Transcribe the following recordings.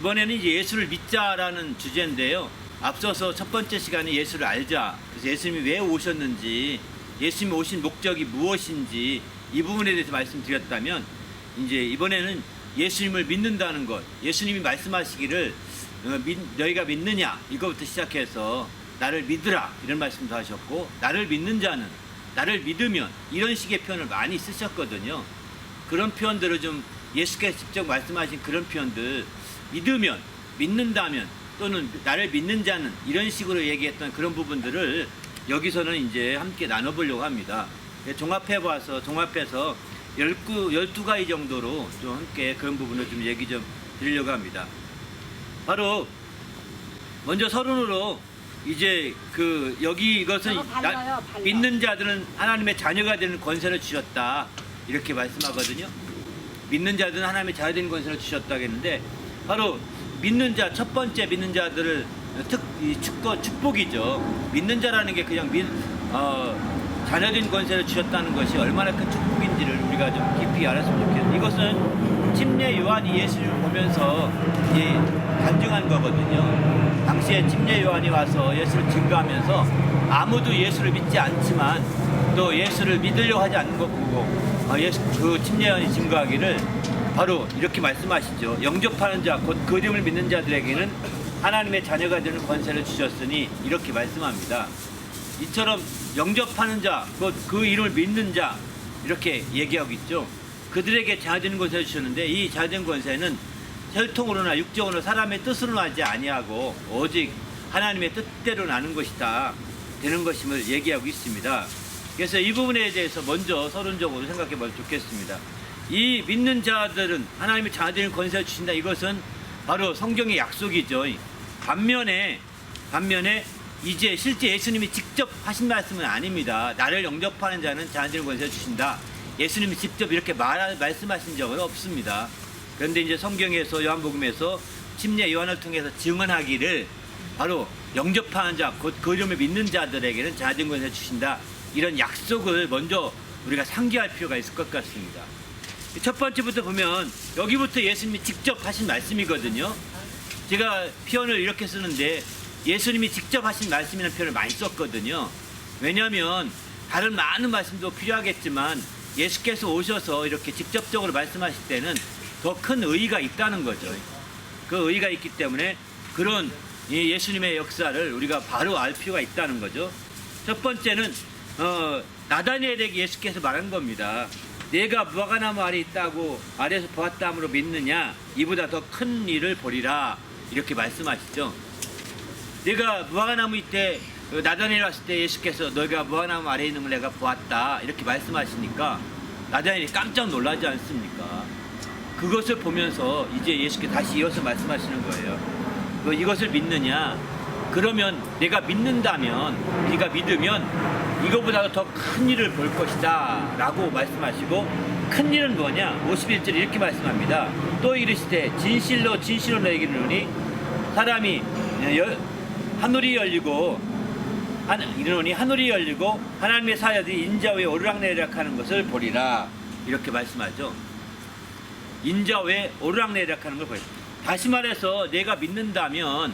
이번에는 예수를 믿자라는 주제인데요. 앞서서 첫 번째 시간에 예수를 알자. 그래서 예수님이 왜 오셨는지, 예수님이 오신 목적이 무엇인지 이 부분에 대해서 말씀드렸다면 이제 이번에는 예수님을 믿는다는 것, 예수님이 말씀하시기를 어, 믿- 너희가 믿느냐 이거부터 시작해서 나를 믿으라 이런 말씀도 하셨고 나를 믿는 자는 나를 믿으면 이런 식의 표현을 많이 쓰셨거든요. 그런 표현들을 좀 예수께서 직접 말씀하신 그런 표현들 믿으면 믿는다면 또는 나를 믿는 자는 이런 식으로 얘기했던 그런 부분들을 여기서는 이제 함께 나눠보려고 합니다. 예, 종합해 봐서 종합해서 12, 12가지 정도로 좀 함께 그런 부분을 좀 얘기 좀 드리려고 합니다. 바로 먼저 서론으로 이제 그 여기 이것은 발라요, 발라. 믿는 자들은 하나님의 자녀가 되는 권세를 주셨다 이렇게 말씀하거든요. 믿는 자들은 하나님의 자녀 되는 권세를 주셨다 했는데 바로 믿는 자 첫 번째 믿는 자들을 특 이 축복 축복이죠. 믿는 자라는 게 그냥 믿 어, 자녀된 권세를 주셨다는 것이 얼마나 큰 축복인지를 우리가 좀 깊이 알았으면 좋겠어요. 이것은 침례 요한이 예수를 보면서 이제 간증한 거거든요. 당시에 침례 요한이 와서 예수를 증거하면서 아무도 예수를 믿지 않지만 또 예수를 믿으려고 하지 않는 것 보고 어, 예수 그 침례 요한이 증거하기를 바로 이렇게 말씀하시죠. 영접하는 자, 곧그 이름을 믿는 자들에게는 하나님의 자녀가 되는 권세를 주셨으니 이렇게 말씀합니다. 이처럼 영접하는 자, 곧 그 이름을 믿는 자 이렇게 얘기하고 있죠. 그들에게 자녀되는 권세를 주셨는데 이 자녀된 권세는 혈통으로나 육정으로 사람의 뜻으로 하지 아니하고 오직 하나님의 뜻대로 나는 것이다 되는 것임을 얘기하고 있습니다. 그래서 이 부분에 대해서 먼저 서론적으로 생각해 보면 좋겠습니다. 이 믿는 자들은 하나님의 자녀되는 권세를 주신다. 이것은 바로 성경의 약속이죠. 반면에 반면에 이제 실제 예수님이 직접 하신 말씀은 아닙니다. 나를 영접하는 자는 자녀되는 권세를 주신다. 예수님이 직접 이렇게 말, 말씀하신 적은 없습니다. 그런데 이제 성경에서 요한복음에서 침례 요한을 통해서 증언하기를 바로 영접하는 자, 곧그 이름을 믿는 자들에게는 권세를 주신다. 이런 약속을 먼저 우리가 상기할 필요가 있을 것 같습니다. 첫 번째부터 보면 여기부터 예수님이 직접 하신 말씀이거든요. 제가 표현을 이렇게 쓰는데 예수님이 직접 하신 말씀이라는 표현을 많이 썼거든요. 왜냐하면 다른 많은 말씀도 필요하겠지만 예수께서 오셔서 이렇게 직접적으로 말씀하실 때는 더 큰 의의가 있다는 거죠. 그 의의가 있기 때문에 그런 이 예수님의 역사를 우리가 바로 알 필요가 있다는 거죠. 첫 번째는 어, 나다니엘에게 예수께서 말한 겁니다. 내가 무화과나무 아래 있다고 아래에서 보았다므로 믿느냐? 이보다 더 큰 일을 보리라. 이렇게 말씀하시죠. 내가 무화과나무 있때 나다니엘 왔을 때 예수께서 너희가 무화과나무 아래에 있는 걸 내가 보았다. 이렇게 말씀하시니까 나다니엘이 깜짝 놀라지 않습니까? 그것을 보면서 이제 예수께서 다시 이어서 말씀하시는 거예요. 너 이것을 믿느냐? 그러면 내가 믿는다면, 네가 믿으면 이거보다 더 큰 일을 볼 것이다. 라고 말씀하시고, 큰 일은 뭐냐? 51절 이렇게 말씀합니다. 또 이르시되, 진실로 진실로 너에게 이르노니, 사람이 열- 하늘이 열리고, 한, 이르노니 하늘이 열리고, 하나님의 사자들이 인자 위에 오르락내리락 하는 것을 보리라. 이렇게 말씀하죠. 인자 외 오르락내리락하는 걸 보여요. 다시 말해서 내가 믿는다면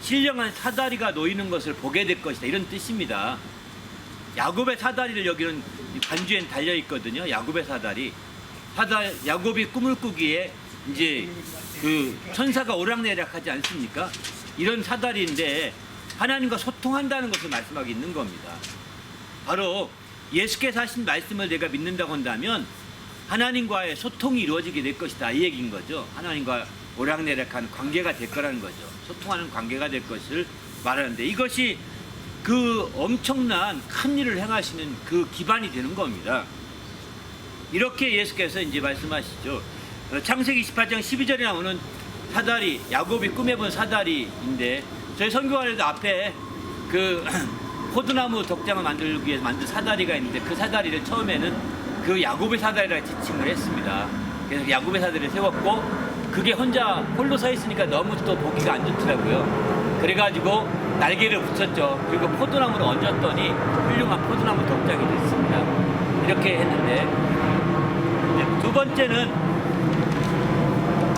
신령한 사다리가 놓이는 것을 보게 될 것이다. 이런 뜻입니다. 야곱의 사다리를 여기는 이 반주엔 달려 있거든요. 야곱의 사다리. 사다 야곱이 꿈을 꾸기에 이제 그 천사가 오락내락하지 않습니까? 이런 사다리인데 하나님과 소통한다는 것을 말씀하고 있는 겁니다. 바로 예수께서 하신 말씀을 내가 믿는다고 한다면 하나님과의 소통이 이루어지게 될 것이다 이 얘기인 거죠. 하나님과 오락내락하는 관계가 될 거라는 거죠. 소통하는 관계가 될 것을 말하는데 이것이 그 엄청난 큰 일을 행하시는 그 기반이 되는 겁니다. 이렇게 예수께서 이제 말씀하시죠. 어, 창세기 28장 12절에 나오는 사다리, 야곱이 꿈에 본 사다리인데 저희 선교관에도 앞에 그 포도나무 덕장을 만들기 위해서 만든 사다리가 있는데 그 사다리를 처음에는 그 야곱의 사다리라 지칭을 했습니다. 그래서 야곱의 사다리를 세웠고 그게 혼자 홀로 서 있으니까 너무 또 보기가 안 좋더라고요. 그래가지고 날개를 붙였죠. 그리고 포도나무를 얹었더니 훌륭한 포도나무 덕장이 됐습니다. 이렇게 했는데 두 번째는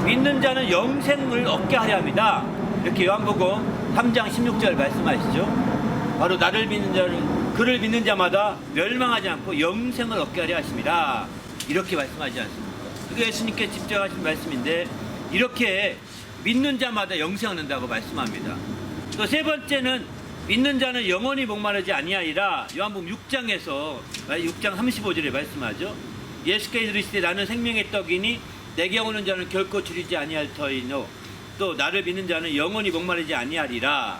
믿는 자는 영생을 얻게 하려 합니다. 이렇게 요한복음 3장 16절 말씀하시죠. 바로 나를 믿는 자는 그를 믿는 자마다 멸망하지 않고 영생을 얻게 하려 하십니다. 이렇게 말씀하지 않습니까? 그게 예수님께 직접 하신 말씀인데 이렇게 믿는 자마다 영생을 얻는다고 말씀합니다. 또 세 번째는 믿는 자는 영원히 목마르지 아니하리라 요한복음 6장에서 6장 35절에 말씀하죠. 예수께서 이르시되 나는 생명의 떡이니 내게 오는 자는 결코 줄이지 아니할 터이노 또 나를 믿는 자는 영원히 목마르지 아니하리라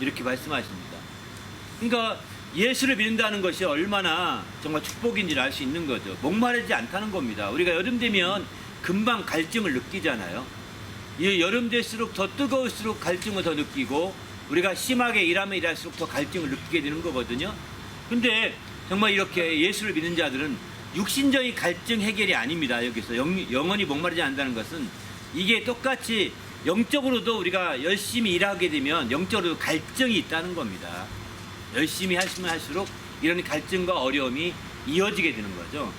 이렇게 말씀하십니다. 그러니까 예수를 믿는다는 것이 얼마나 정말 축복인지를 알 수 있는 거죠. 목마르지 않다는 겁니다. 우리가 여름 되면 금방 갈증을 느끼잖아요. 이 여름 될수록 더 뜨거울수록 갈증을 더 느끼고 우리가 심하게 일하면 일할수록 더 갈증을 느끼게 되는 거거든요. 근데 정말 이렇게 예수를 믿는 자들은 육신적인 갈증 해결이 아닙니다. 여기서 영, 영원히 목마르지 않는다는 것은 이게 똑같이 영적으로도 우리가 열심히 일하게 되면 영적으로도 갈증이 있다는 겁니다. 열심히 하시면 할수록 이런 갈증과 어려움이 이어지게 되는 거죠.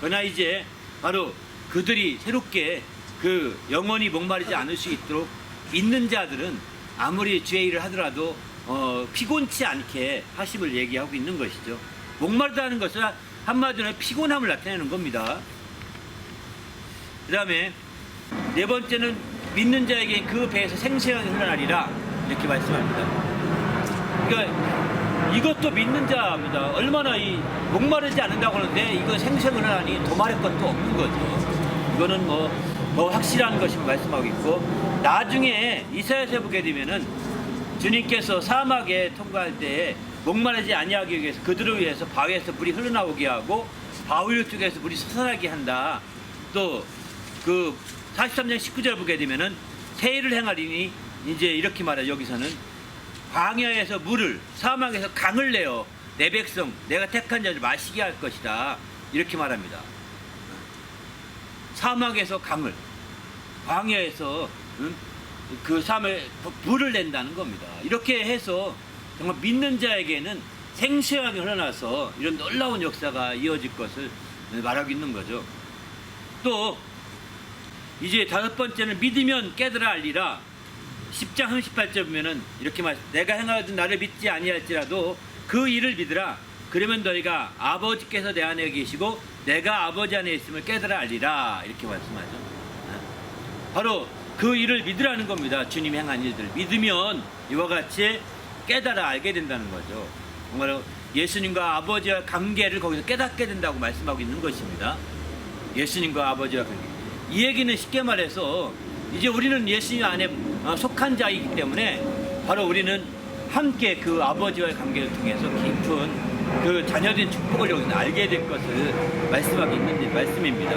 그러나 이제 바로 그들이 새롭게 그 영원히 목마르지 않을 수 있도록 믿는 자들은 아무리 일을 하더라도 어, 피곤치 않게 하심을 얘기하고 있는 것이죠. 목마르다는 것은 한마디로 피곤함을 나타내는 겁니다. 그 다음에 네 번째는 믿는 자에게 그 배에서 생생하게 흘러나리라 이렇게 말씀합니다. 그러니까 이것도 믿는 자입니다. 얼마나 이 목마르지 않는다고 하는데 이거 생생을 하니 더 말할 것도 없는 거죠. 이거는 뭐 더 확실한 것임을 말씀하고 있고 나중에 이사야서 보게 되면은 주님께서 사막에 통과할 때에 목마르지 아니하기 위해서 그들을 위해서 바위에서 물이 흘러나오게 하고 바위 쪽에서 물이 솟아나게 한다. 또 그 43장 19절 보게 되면은 세일을 행하리니 이제 이렇게 말해 여기서는 광야에서 물을 사막에서 강을 내어 내 백성 내가 택한 자를 마시게 할 것이다 이렇게 말합니다. 사막에서 강을 광야에서 응? 그 사막에 물을 낸다는 겁니다. 이렇게 해서 정말 믿는 자에게는 생생하게 흘러나서 이런 놀라운 역사가 이어질 것을 말하고 있는 거죠. 또 이제 다섯 번째는 믿으면 깨달아 알리라 10장 38절 보면은 이렇게 말 내가 행하거든 나를 믿지 아니할지라도 그 일을 믿으라 그러면 너희가 아버지께서 내 안에 계시고 내가 아버지 안에 있음을 깨달아 알리라. 이렇게 말씀하죠. 어? 바로 그 일을 믿으라는 겁니다. 주님이 행한 일들. 믿으면 이와 같이 깨달아 알게 된다는 거죠. 정말로 예수님과 아버지와 관계를 거기서 깨닫게 된다고 말씀하고 있는 것입니다. 예수님과 아버지와 관계. 이 얘기는 쉽게 말해서 이제 우리는 예수님 안에 어, 속한 자이기 때문에 바로 우리는 함께 그 아버지와의 관계를 통해서 깊은 그 자녀된 축복을 여기서 알게 될 것을 말씀하고 있는 말씀입니다.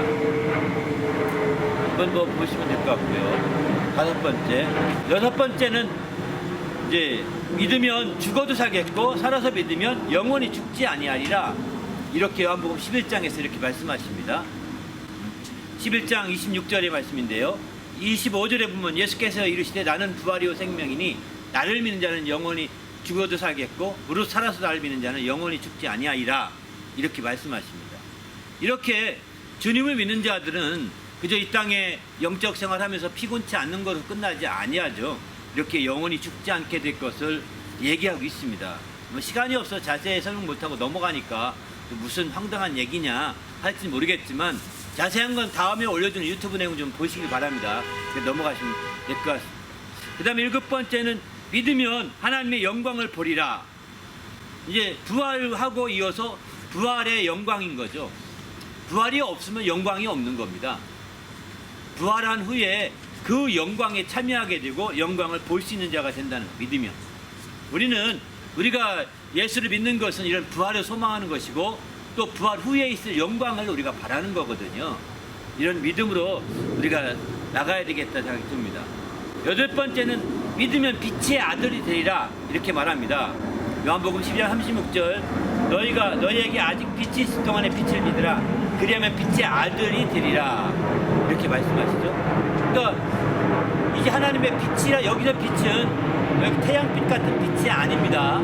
한번 뭐 보시면 될 것 같고요. 다섯 번째, 여섯 번째는 이제 믿으면 죽어도 살겠고 살아서 믿으면 영원히 죽지 아니하리라 이렇게 요한복음 11장에서 이렇게 말씀하십니다. 11장 26절의 말씀인데요. 25절에 보면 예수께서 이르시되 나는 부활이요 생명이니 나를 믿는 자는 영원히 죽어도 살겠고 무릇 살아서 나를 믿는 자는 영원히 죽지 아니하리라 이렇게 말씀하십니다. 이렇게 주님을 믿는 자들은 그저 이 땅에 영적 생활하면서 피곤치 않는 것으로 끝나지 아니하죠. 이렇게 영원히 죽지 않게 될 것을 얘기하고 있습니다. 뭐 시간이 없어 자세히 설명 못하고 넘어가니까 무슨 황당한 얘기냐 할지 모르겠지만 자세한 건 다음에 올려주는 유튜브 내용 좀 보시길 바랍니다. 넘어가시면 될 것 같습니다. 그 다음에 일곱 번째는 믿으면 하나님의 영광을 보리라. 이제 부활하고 이어서 부활의 영광인 거죠. 부활이 없으면 영광이 없는 겁니다. 부활한 후에 그 영광에 참여하게 되고 영광을 볼 수 있는 자가 된다는 거, 믿으면. 우리는 우리가 예수를 믿는 것은 이런 부활을 소망하는 것이고 또 부활 후에 있을 영광을 우리가 바라는 거거든요. 이런 믿음으로 우리가 나가야 되겠다 생각이 듭니다. 여덟 번째는 믿으면 빛의 아들이 되리라 이렇게 말합니다. 요한복음 12장 36절 너희가 너희에게 아직 빛이 있을 동안에 빛을 믿으라 그리하면 빛의 아들이 되리라 이렇게 말씀하시죠. 그러니까 이제 하나님의 빛이라 여기서 빛은 여기 태양빛 같은 빛이 아닙니다.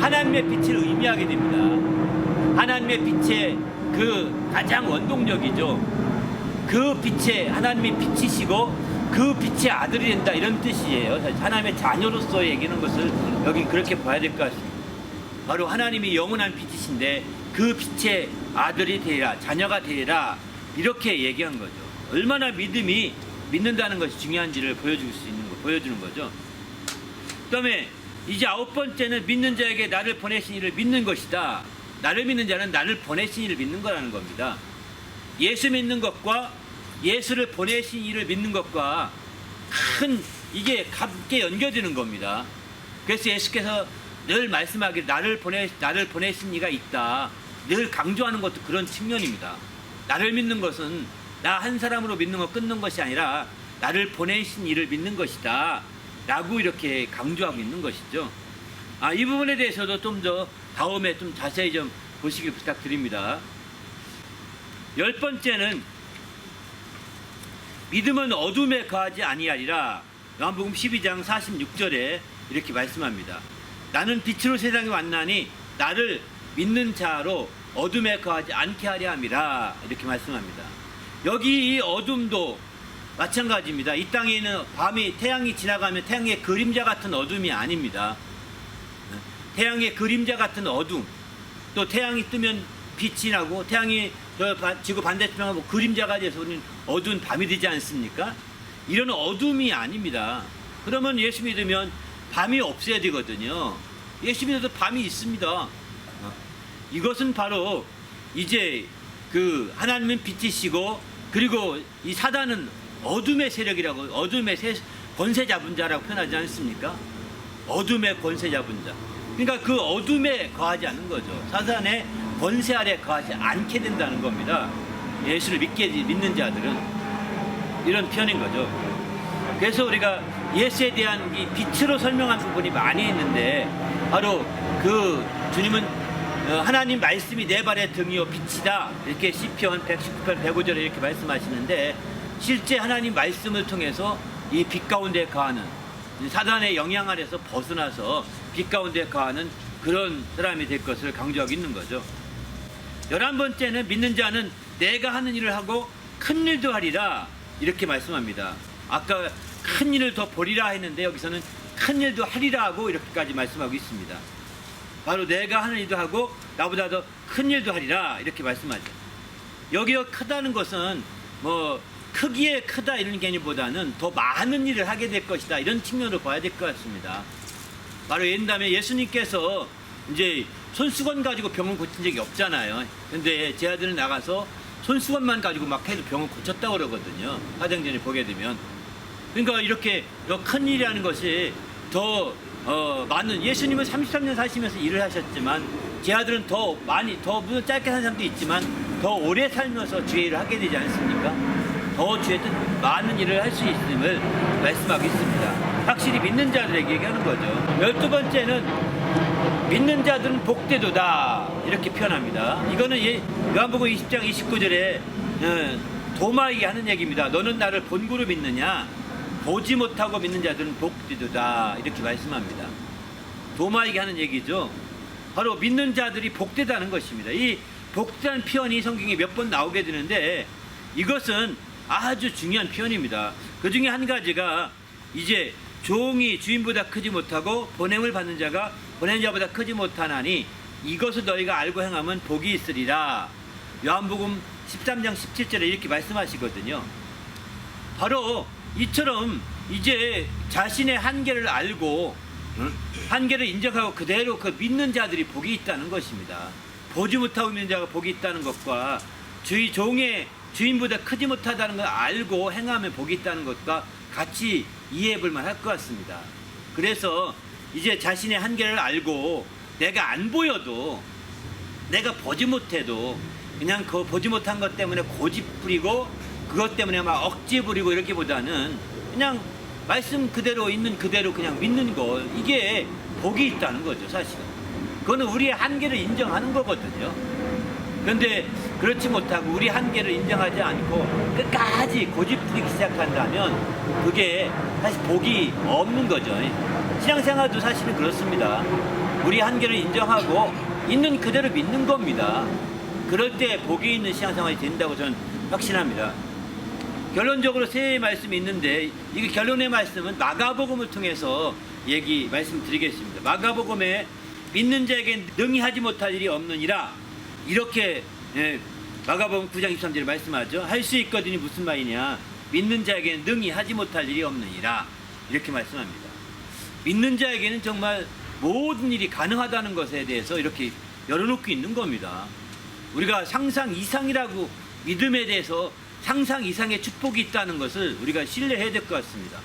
하나님의 빛을 의미하게 됩니다. 하나님의 빛의 그 가장 원동력이죠. 그 빛의 하나님의 빛이시고 그 빛의 아들이 된다 이런 뜻이에요. 하나님의 자녀로서 얘기하는 것을 여기 그렇게 봐야 될 것 같습니다. 바로 하나님이 영원한 빛이신데 그 빛의 아들이 되리라 자녀가 되리라 이렇게 얘기한 거죠. 얼마나 믿음이 믿는다는 것이 중요한지를 보여줄 수 있는 거 보여주는 거죠. 그다음에 이제 아홉 번째는 믿는 자에게 나를 보내신 이를 믿는 것이다. 나를 믿는 자는 나를 보내신 이를 믿는 거라는 겁니다. 예수 믿는 것과 예수를 보내신 이를 믿는 것과 큰 이게 함께 연결되는 겁니다. 그래서 예수께서 늘 말씀하기를 나를 보내 나를 보내신 이가 있다. 늘 강조하는 것도 그런 측면입니다. 나를 믿는 것은 나 한 사람으로 믿는 것 끊는 것이 아니라 나를 보내신 이를 믿는 것이다. 라고 이렇게 강조하고 있는 것이죠. 아, 이 부분에 대해서도 좀 더 다음에 좀 자세히 좀 보시길 부탁드립니다. 열 번째는 믿음은 어둠에 거하지 아니하리라. 요한복음 12장 46절에 이렇게 말씀합니다. 나는 빛으로 세상에 왔나니 나를 믿는 자로 어둠에 거하지 않게 하려 함이라. 이렇게 말씀합니다. 여기 이 어둠도 마찬가지입니다. 이 땅에 있는 밤이 태양이 지나가면 태양의 그림자 같은 어둠이 아닙니다. 태양의 그림자 같은 어둠. 또 태양이 뜨면 빛이 나고 태양이 저 바- 지구 뭐 그림자가 돼서 우리는 어두운 밤이 되지 않습니까? 이런 어둠이 아닙니다. 그러면 예수 믿으면 밤이 없어야 되거든요. 예수 믿어도 밤이 있습니다. 어. 이것은 바로 이제 그 하나님은 빛이시고 그리고 이 사단은 어둠의 세력이라고 어둠의 세- 권세 잡은 자라고 표현하지 않습니까? 어둠의 권세 잡은 자. 그러니까 그 어둠에 거하지 않는 거죠. 사단의 권세 아래 거하지 않게 된다는 겁니다. 예수를 믿게 믿는 자들은 이런 표현인 거죠. 그래서 우리가 예수에 대한 이 빛으로 설명한 부분이 많이 있는데 바로 그 주님은 어, 하나님 말씀이 내 발의 등이요 빛이다 이렇게 시편 119편 105절에 이렇게 말씀하시는데 실제 하나님 말씀을 통해서 이 빛 가운데 거하는 이 사단의 영향 아래서 벗어나서 빛 가운데 거하는 그런 사람이 될 것을 강조하고 있는 거죠. 열한 번째는 믿는 자는 내가 하는 일을 하고 큰 일도 하리라 이렇게 말씀합니다. 아까 큰 일을 더 보리라 했는데 여기서는 큰 일도 하리라 하고 이렇게까지 말씀하고 있습니다. 바로 내가 하는 일도 하고 나보다 더 큰 일도 하리라 이렇게 말씀하죠. 여기가 크다는 것은 뭐 크기에 크다 이런 개념보다는 더 많은 일을 하게 될 것이다 이런 측면으로 봐야 될 것 같습니다. 바로 옛날에 예수님께서 이제 손수건 가지고 병을 고친 적이 없잖아요. 근데 제 아들은 나가서 손수건만 가지고 막 해도 병을 고쳤다고 그러거든요. 화장전에 보게 되면. 그러니까 이렇게 더큰 일이라는 것이 더 어, 많은 예수님은 33년 사시면서 일을 하셨지만 제 아들은 더 많이 더 물론 짧게 산 사람도 있지만 더 오래 살면서 주의 일을 하게 되지 않습니까? 더 주의 뜻 많은 일을 할 수 있음을 말씀하고 있습니다. 확실히 믿는 자들에게 얘기하는 거죠. 열두 번째는 믿는 자들은 복되도다 이렇게 표현합니다. 이거는 예- 요한복음 20장 29절에 어, 도마에게 하는 얘기입니다. 너는 나를 본구로 믿느냐? 보지 못하고 믿는 자들은 복되도다 이렇게 말씀합니다. 도마에게 하는 얘기죠. 바로 믿는 자들이 복되다는 것입니다. 이 복되다는 표현이 성경에 몇 번 나오게 되는데 이것은 아주 중요한 표현입니다. 그 중에 한 가지가 이제 종이 주인보다 크지 못하고 보냄을 받는 자가 보낸 자보다 크지 못하나니 이것을 너희가 알고 행하면 복이 있으리라. 요한복음 13장 17절에 이렇게 말씀하시거든요. 바로 이처럼 이제 자신의 한계를 알고 응? 한계를 인정하고 그대로 그 믿는 자들이 복이 있다는 것입니다. 보지 못하고 있는 자가 복이 있다는 것과 주의 종의 주인보다 크지 못하다는 걸 알고 행하면 복이 있다는 것과 같이 이해해 볼 만할 것 같습니다. 그래서 이제 자신의 한계를 알고 내가 안 보여도 내가 보지 못해도 그냥 그 보지 못한 것 때문에 고집 부리고 그것 때문에 막 억지 부리고 이렇게보다는 그냥 말씀 그대로 있는 그대로 그냥 믿는 거 이게 복이 있다는 거죠 사실은. 그거는 우리의 한계를 인정하는 거거든요. 그런데 그렇지 못하고 우리 한계를 인정하지 않고 끝까지 고집 부리기 시작한다면 그게 사실 복이 없는 거죠 신앙생활도 사실은 그렇습니다 우리 한계를 인정하고 있는 그대로 믿는 겁니다 그럴 때 복이 있는 신앙생활이 된다고 저는 확신합니다 결론적으로 세 말씀이 있는데 이게 결론의 말씀은 마가복음을 통해서 얘기 말씀드리겠습니다. 마가복음에 믿는 자에게 능히 하지 못할 일이 없느니라 이렇게 예, 마가복음 9장 23절에 말씀하죠. 할 수 있거든이 무슨 말이냐? 믿는 자에게 능히 하지 못할 일이 없느니라 이렇게 말씀합니다. 믿는 자에게는 정말 모든 일이 가능하다는 것에 대해서 이렇게 열어놓고 있는 겁니다. 우리가 상상 이상이라고 믿음에 대해서 상상 이상의 축복이 있다는 것을 우리가 신뢰해야 될 것 같습니다.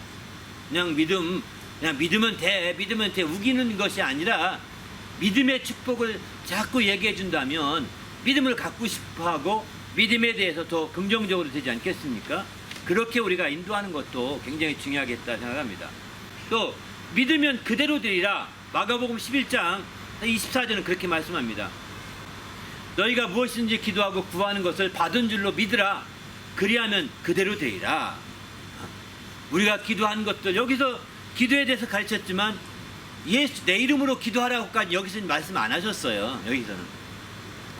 그냥 믿음, 그냥 믿으면 돼, 믿으면 돼, 우기는 것이 아니라 믿음의 축복을 자꾸 얘기해 준다면 믿음을 갖고 싶어 하고 믿음에 대해서 더 긍정적으로 되지 않겠습니까? 그렇게 우리가 인도하는 것도 굉장히 중요하겠다 생각합니다. 또 믿으면 그대로 되리라 마가복음 11장 24절은 그렇게 말씀합니다. 너희가 무엇이든지 기도하고 구하는 것을 받은 줄로 믿으라. 그리하면 그대로 되리라. 우리가 기도한 것들 여기서 기도에 대해서 가르쳤지만 예수 내 이름으로 기도하라고까지 여기서는 말씀 안 하셨어요. 여기서는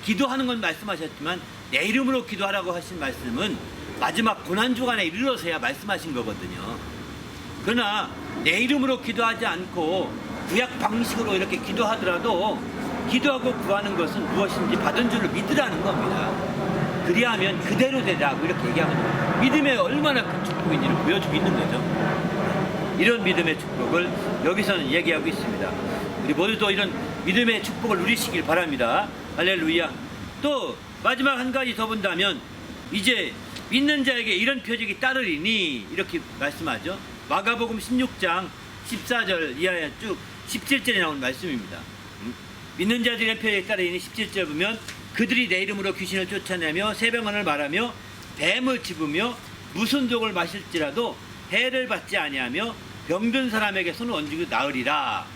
기도하는 건 말씀하셨지만 내 이름으로 기도하라고 하신 말씀은 마지막 고난 주간에 이르러서야 말씀하신 거거든요. 그러나 내 이름으로 기도하지 않고 구약 방식으로 이렇게 기도하더라도 기도하고 구하는 것은 무엇인지 받은 줄로 믿으라는 겁니다. 그리하면 그대로 되라고 이렇게 얘기하면 믿음의 얼마나 큰 축복인지를 보여주고 있는 거죠. 이런 믿음의 축복을 여기서는 얘기하고 있습니다. 우리 모두도 이런 믿음의 축복을 누리시길 바랍니다. 할렐루야. 또 마지막 한 가지 더 본다면 이제 믿는 자에게 이런 표적이 따르리니 이렇게 말씀하죠. 마가복음 16장 14절 이하에 쭉 17절에 나온 말씀입니다. 음? 믿는 자들의 표적이 따르리니 17절 보면 그들이 내 이름으로 귀신을 쫓아내며 세병언을 말하며 뱀을 집으며 무슨 독을 마실지라도 해를 받지 아니하며 병든 사람에게 손을 얹고 나으리라.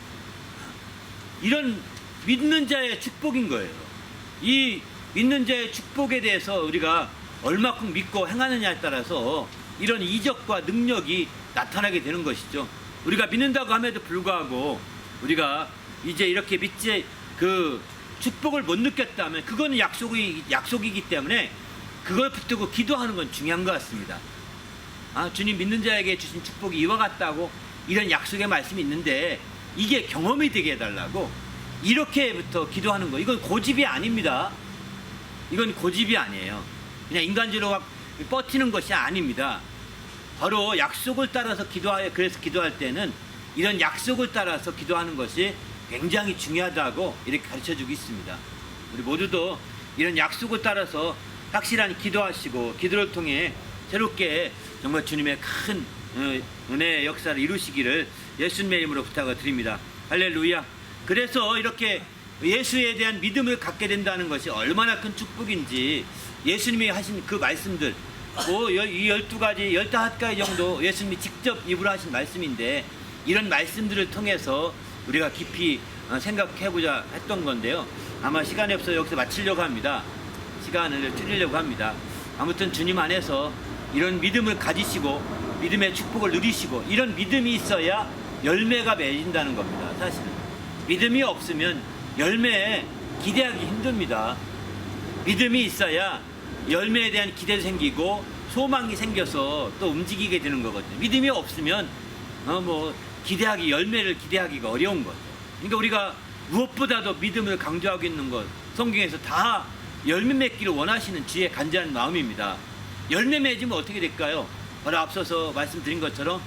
이런 믿는 자의 축복인 거예요. 이 믿는 자의 축복에 대해서 우리가 얼마큼 믿고 행하느냐에 따라서 이런 이적과 능력이 나타나게 되는 것이죠. 우리가 믿는다고 함에도 불구하고 우리가 이제 이렇게 믿지 그 축복을 못 느꼈다면 그거는 약속이 약속이기 때문에 그걸 붙들고 기도하는 건 중요한 것 같습니다. 아, 주님 믿는 자에게 주신 축복이 이와 같다고 이런 약속의 말씀이 있는데 이게 경험이 되게 해달라고 이렇게부터 기도하는 거 이건 고집이 아닙니다. 이건 고집이 아니에요. 그냥 인간적으로 막 버티는 것이 아닙니다. 바로 약속을 따라서 기도하여 그래서 기도할 때는 이런 약속을 따라서 기도하는 것이 굉장히 중요하다고 이렇게 가르쳐 주고 있습니다. 우리 모두도 이런 약속을 따라서 확실한 기도하시고 기도를 통해 새롭게 정말 주님의 큰 어, 은혜의 역사를 이루시기를 예수님의 이름으로 부탁을 드립니다. 할렐루야. 그래서 이렇게 예수에 대한 믿음을 갖게 된다는 것이 얼마나 큰 축복인지 예수님이 하신 그 말씀들 뭐이 열두 가지, 열다섯 가지 정도 예수님이 직접 입으로 하신 말씀인데 이런 말씀들을 통해서 우리가 깊이 어, 생각해보자 했던 건데요. 아마 시간이 없어 여기서 마치려고 합니다. 시간을 줄이려고 합니다. 아무튼 주님 안에서 이런 믿음을 가지시고 믿음의 축복을 누리시고 이런 믿음이 있어야 열매가 맺린다는 겁니다. 사실은 믿음이 없으면 열매에 기대하기 힘듭니다. 믿음이 있어야 열매에 대한 기대도 생기고 소망이 생겨서 또 움직이게 되는 거거든요. 믿음이 없으면 어 뭐 기대하기 열매를 기대하기가 어려운 거죠. 그러니까 우리가 무엇보다도 믿음을 강조하고 있는 것 성경에서 다 열매 맺기를 원하시는 주의 간절한 마음입니다. 열매 맺으면 어떻게 될까요? 바로 앞서서 말씀드린 것처럼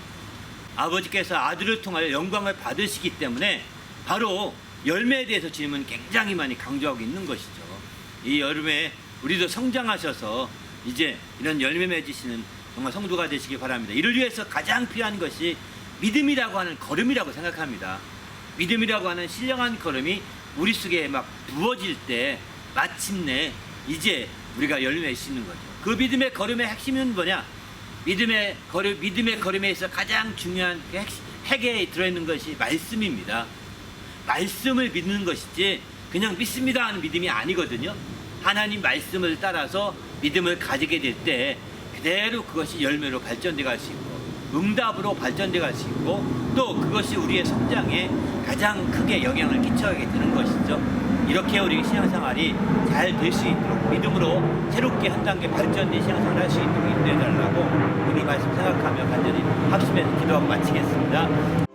아버지께서 아들을 통하여 영광을 받으시기 때문에 바로 열매에 대해서 주님은 굉장히 많이 강조하고 있는 것이죠. 이 여름에 우리도 성장하셔서 이제 이런 열매 맺으시는 정말 성도가 되시기 바랍니다. 이를 위해서 가장 필요한 것이 믿음이라고 하는 걸음이라고 생각합니다. 믿음이라고 하는 신령한 걸음이 우리 속에 막 부어질 때 마침내 이제 우리가 열매 맺는 거죠. 그 믿음의 걸음의 핵심은 뭐냐? 믿음의 걸음, 믿음의 걸음에 있어 가장 중요한 그 핵, 핵에 들어있는 것이 말씀입니다. 말씀을 믿는 것이지 그냥 믿습니다 하는 믿음이 아니거든요. 하나님 말씀을 따라서 믿음을 가지게 될 때 그대로 그것이 열매로 발전돼 갈 수 있고 응답으로 발전돼 갈 수 있고 또 그것이 우리의 성장에 가장 크게 영향을 끼쳐가게 되는 것이죠. 이렇게 우리 신앙생활이 잘 될 수 있도록 믿음으로 새롭게 한 단계 발전된 신앙생활을 할수 있도록 인도해 달라고 오늘 말씀 생각하며 간절히 합심해서 기도하고 마치겠습니다.